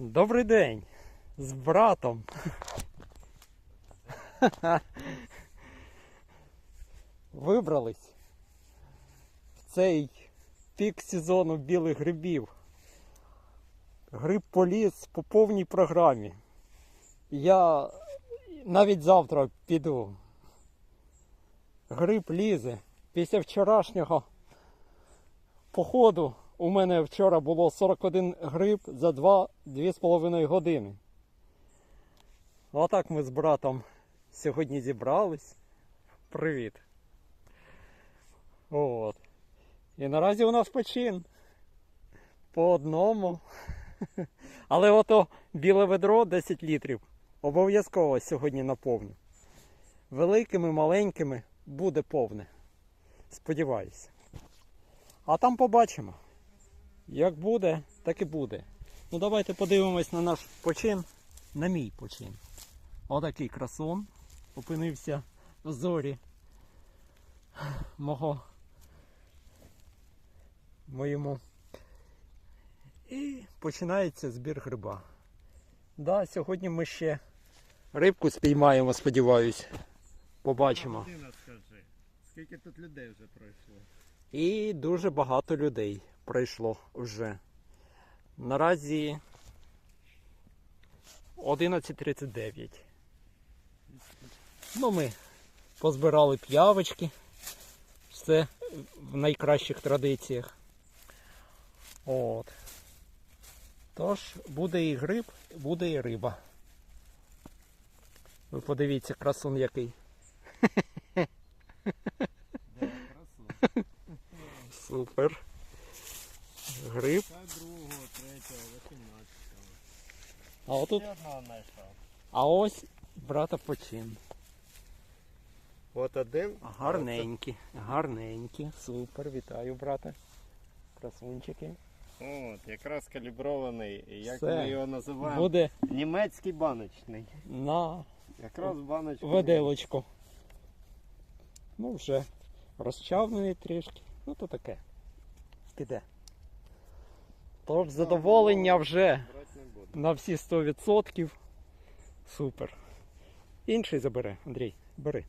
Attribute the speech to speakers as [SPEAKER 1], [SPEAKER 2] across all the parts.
[SPEAKER 1] Добрий день з братом. Вибрались в цей пік сезону білих грибів. Гриб поліз по повній програмі. Я навіть завтра піду. Гриб лізе. Після вчорашнього походу у мене вчора було 41 гриб за 2-2,5 години. Отак ми з братом сьогодні зібрались. Привіт. От. І наразі у нас почин. По одному. Але ото біле ведро 10 літрів. Обов'язково сьогодні наповню. Великими, маленькими буде повне. Сподіваюся. А там побачимо. Як буде, так і буде. Ну давайте подивимось на наш почин, на мій почин. Отакий красун опинився в зорі мого моєму. І починається збір гриба. Да, сьогодні ми ще рибку спіймаємо, сподіваюсь. Побачимо.
[SPEAKER 2] Скільки тут людей вже пройшло?
[SPEAKER 1] І дуже багато людей прийшло вже. Наразі 11.39. Ну, ми позбирали п'явочки. Все в найкращих традиціях. От. Тож, буде і гриб, буде і риба. Ви подивіться, красун який. Супер. Гриб.
[SPEAKER 2] Другого, третього, вісімнадцятого.
[SPEAKER 1] А отут
[SPEAKER 2] Ще одного знайшов.
[SPEAKER 1] А ось брата почин.
[SPEAKER 2] От один.
[SPEAKER 1] Гарненькі, гарненькі. Супер, вітаю, брате. Красунчики.
[SPEAKER 2] От, якраз калібрований, і як
[SPEAKER 1] Все.
[SPEAKER 2] ми його називаємо?
[SPEAKER 1] Буде
[SPEAKER 2] Німецький баночний.
[SPEAKER 1] на
[SPEAKER 2] Якраз баночку.
[SPEAKER 1] веделочку. Ну, вже розчавлений трішки. Ну то таке. Піде. Тож задоволення вже
[SPEAKER 2] не буду.
[SPEAKER 1] на всі 100%. Супер. Інший забери, Андрій, бери.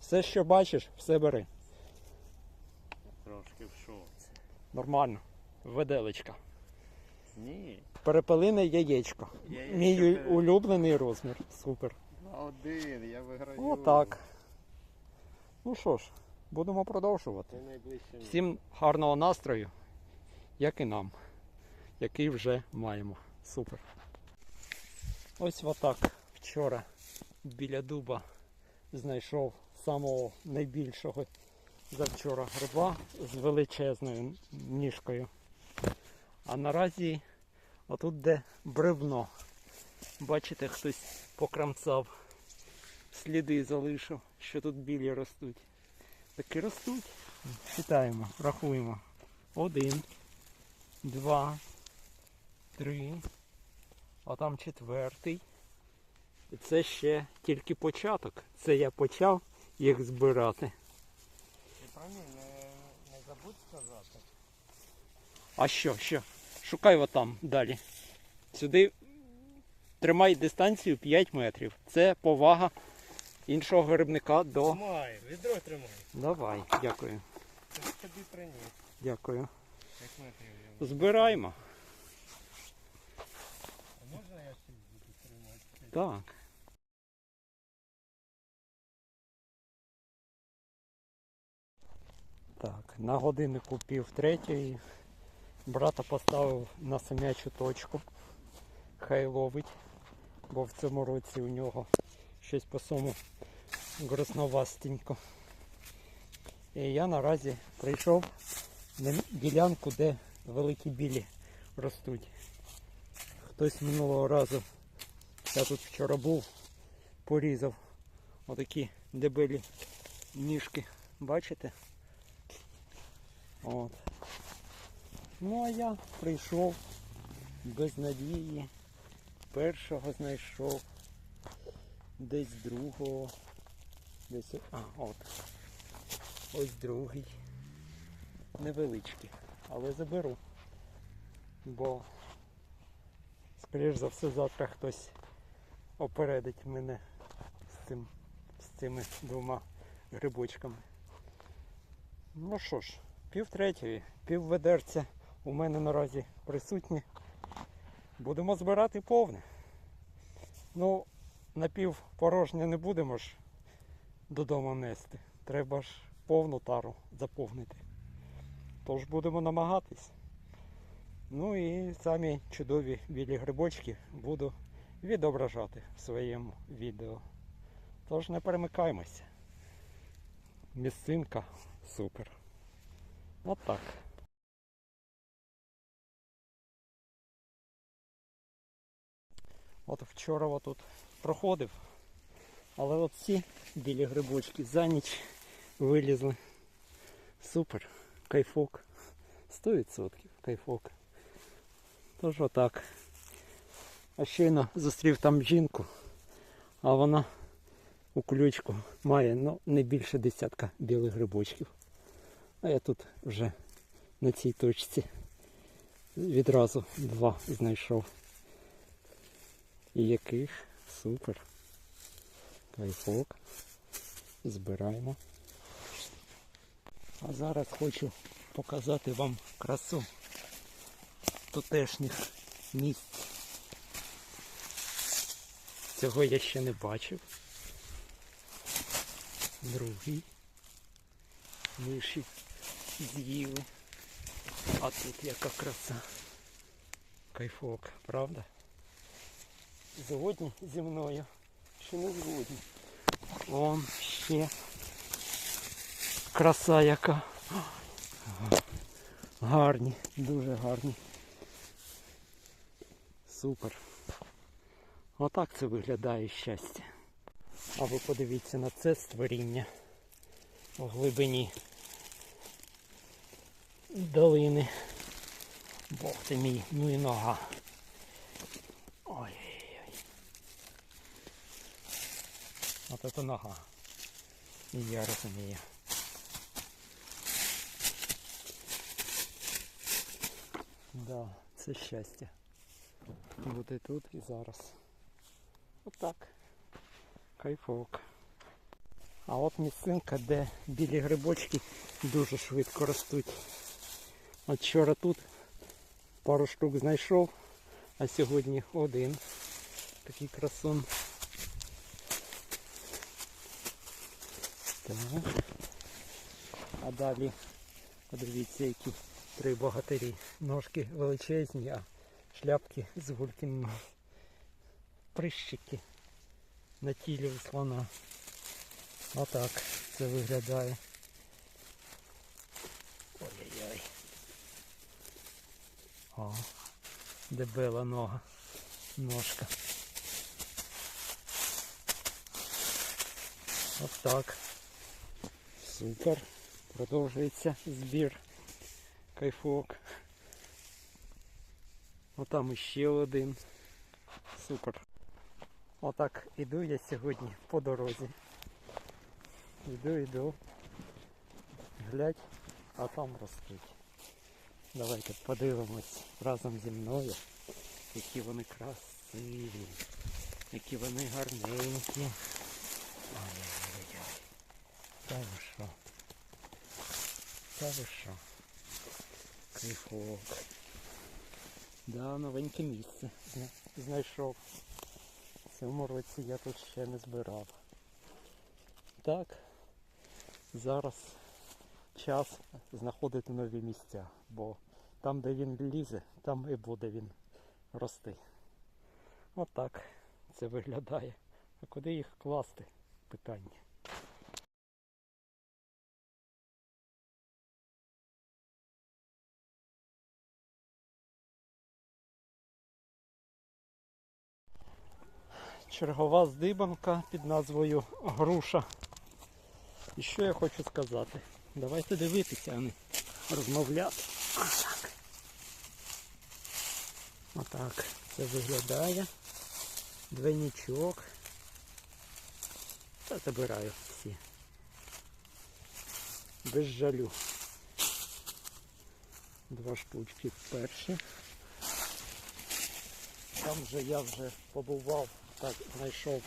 [SPEAKER 1] Все, що бачиш, все бери.
[SPEAKER 2] Трошки в шоці.
[SPEAKER 1] Нормально. Веделечка.
[SPEAKER 2] Ні.
[SPEAKER 1] Перепелине яєчко.
[SPEAKER 2] Яєчко
[SPEAKER 1] Мій
[SPEAKER 2] пере-
[SPEAKER 1] улюблений розмір. Супер.
[SPEAKER 2] На один, я виграю.
[SPEAKER 1] Отак. Ну що ж, будемо продовжувати. Всім гарного настрою, як і нам, який вже маємо. Супер. Ось отак вчора біля дуба знайшов самого найбільшого за вчора гриба з величезною ніжкою. А наразі отут де бревно. Бачите, хтось покрамцав, сліди залишив, що тут білі ростуть. Таки ростуть. Читаємо, рахуємо. Один, два, три. А там четвертий. І це ще тільки початок. Це я почав їх збирати.
[SPEAKER 2] Ти про мій не, не забудь сказати.
[SPEAKER 1] А що, що? Шукай отам далі. Сюди тримай дистанцію 5 метрів. Це повага іншого грибника до.
[SPEAKER 2] Тримай, відро тримай.
[SPEAKER 1] Давай, дякую.
[SPEAKER 2] Це ж тобі приніс.
[SPEAKER 1] Дякую.
[SPEAKER 2] Як метрів.
[SPEAKER 1] Збираємо.
[SPEAKER 2] Можна я ще буду тримати?
[SPEAKER 1] Так. Так, на годиннику пів третьої брата поставив на самячу точку. Хай ловить, бо в цьому році у нього щось по суму грозновастенько. І я наразі прийшов на ділянку, де великі білі ростуть. Хтось минулого разу я тут вчора був, порізав отакі дебелі ніжки. Бачите? От. Ну а я прийшов без надії. Першого знайшов. Десь другого. Десь. А, от. Ось другий. Невеличкий. Але заберу. Бо скоріш за все, завтра хтось опередить мене з, цим, з цими двома грибочками. Ну що ж, пів третьої, пів ведерця у мене наразі присутні. Будемо збирати повне. Ну, напів порожнє не будемо ж додому нести. Треба ж повну тару заповнити. Тож будемо намагатись. Ну і самі чудові білі грибочки буду відображати в своєму відео. Тож не перемикаймося. Місцинка супер. От так. От вчора отут проходив, але от ці білі грибочки за ніч вилізли. Супер, кайфок. 100% кайфок. Тож отак. А щойно зустрів там жінку, а вона у ключку має ну, не більше десятка білих грибочків. А я тут вже на цій точці відразу два знайшов. І яких супер. Кайфок. Збираємо. А зараз хочу показати вам красу тутешніх місць. Цього я ще не бачив. Другий. Миші з'їли. А тут яка краса. Кайфок, правда? Згодні зі мною. Чи не згодні? Вон ще. Краса яка. Гарні, дуже гарні. Супер. Отак це виглядає щастя. А ви подивіться на це створіння у глибині долини. Бог ти мій, ну і нога. Ой-ой-ой. От це нога. І я розумію. Да, це щастя. Бути тут і зараз. Отак. Кайфок. А от місцинка, де білі грибочки дуже швидко ростуть. От вчора тут пару штук знайшов, а сьогодні один. Такий красун. Так. А далі подивіться, які три богатирі. Ножки величезні, а шляпки з гулькін прищики на тілі у слона. Отак це виглядає. Ой-ой-ой. О, дебела нога. Ножка. Отак. Супер. Продовжується збір. Кайфок. Отам іще один. Супер. Отак іду я сьогодні по дорозі. Іду, іду. Глядь, а там ростуть. Давайте подивимось разом зі мною, які вони красиві, які вони гарненькі. Ой-ой-ой. Та що? Та ви що? Кайфок. Да, новеньке місце. Зна- Знайшов. В цьому році я тут ще не збирав. Так, зараз час знаходити нові місця, бо там, де він лізе, там і буде він рости. Отак це виглядає. А куди їх класти? Питання. Чергова здибанка під назвою груша. І що я хочу сказати? Давайте дивитися, а не розмовляти. Отак. Отак це виглядає. Двойничок. Та забираю всі. Без жалю. Два штучки перші. Там Там же я вже побував, так знайшов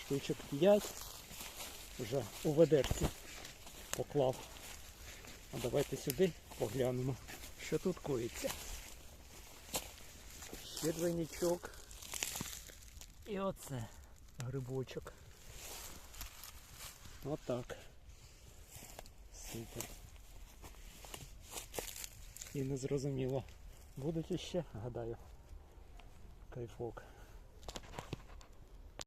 [SPEAKER 1] штучок 5. Вже у ведерці поклав. А давайте сюди поглянемо, що тут коїться. Ще двойничок. І оце грибочок. Отак. Супер. І не зрозуміло. Будуть іще, гадаю. Кайфок.